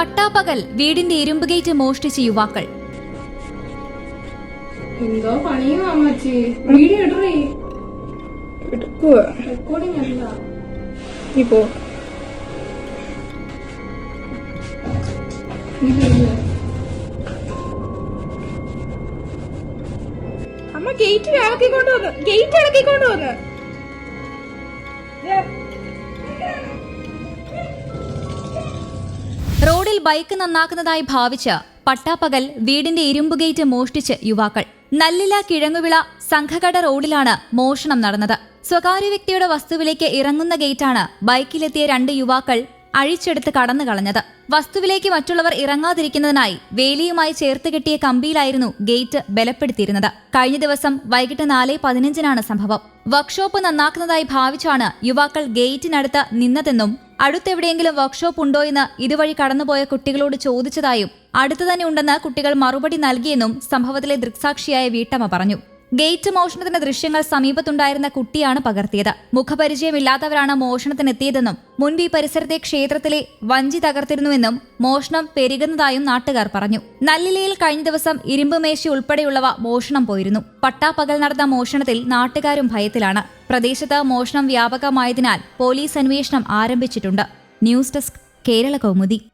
പട്ടാപ്പകൽ വീടിന്റെ ഇരുമ്പ് ഗേറ്റ് മോഷ്ടിച്ച യുവാക്കൾ. എന്തോ പണിയും അമ്മച്ചി. വീഡിയോ ഇടറി. എടുക്കുക റെക്കോർഡിംഗ് അല്ല. നീ പോ. അമ്മ ഗേറ്റ് ഇളക്കി കൊണ്ടുവന്ന് ഗേറ്റ് ഇളക്കി വന്ന്. ബൈക്ക് നന്നാക്കുന്നതായി ഭാവിച്ച് പട്ടാപ്പകൽ വീടിന്റെ ഇരുമ്പ് ഗേറ്റ് മോഷ്ടിച്ച് യുവാക്കൾ. നല്ലില കിഴങ്ങുവിള സംഘകട റോഡിലാണ് മോഷണം നടന്നത്. സ്വകാര്യ വ്യക്തിയുടെ വസ്തുവിലേക്ക് ഇറങ്ങുന്ന ഗേറ്റാണ് ബൈക്കിലെത്തിയ രണ്ട് യുവാക്കൾ അഴിച്ചെടുത്ത് കടന്നു കളഞ്ഞത്. വസ്തുവിലേക്ക് മറ്റുള്ളവർ ഇറങ്ങാതിരിക്കുന്നതിനായി വേലിയുമായി ചേർത്ത് കെട്ടിയ കമ്പിയിലായിരുന്നു ഗേറ്റ് ബലപ്പെടുത്തിയിരുന്നത്. കഴിഞ്ഞ ദിവസം വൈകിട്ട് നാല് പതിനഞ്ചിനാണ് സംഭവം. വർക്ക്ഷോപ്പ് നന്നാക്കുന്നതായി ഭാവിച്ചാണ് യുവാക്കൾ ഗേറ്റിനടുത്ത് നിന്നതെന്നും അടുത്തെവിടെയെങ്കിലും വർക്ക്ഷോപ്പ് ഉണ്ടോ എന്ന് ഇതുവഴി കടന്നുപോയ കുട്ടികളോട് ചോദിച്ചതായും അടുത്തു തന്നെ ഉണ്ടെന്ന് കുട്ടികൾ മറുപടി നൽകിയെന്നും സംഭവത്തിലെ ദൃക്സാക്ഷിയായ വീട്ടമ്മ പറഞ്ഞു. ഗേറ്റ് മോഷണത്തിന്റെ ദൃശ്യങ്ങൾ സമീപത്തുണ്ടായിരുന്ന കുട്ടിയാണ് പകർത്തിയത്. മുഖപരിചയമില്ലാത്തവരാണ് മോഷണത്തിനെത്തിയതെന്നും മുൻപ് ഈ പരിസരത്തെ ക്ഷേത്രത്തിലെ വഞ്ചി തകർത്തിരുന്നുവെന്നും മോഷണം പെരുകുന്നതായും നാട്ടുകാർ പറഞ്ഞു. നല്ലിലയിൽ കഴിഞ്ഞ ദിവസം ഇരുമ്പ് മേശ ഉൾപ്പെടെയുള്ളവ മോഷണം പോയിരുന്നു. പട്ടാപ്പകൽ നടന്ന മോഷണത്തിൽ നാട്ടുകാരും ഭയത്തിലാണ്. പ്രദേശത്ത് മോഷണം വ്യാപകമായതിനാൽ പോലീസ് അന്വേഷണം ആരംഭിച്ചിട്ടുണ്ട്. News desk Kerala Kaumudi.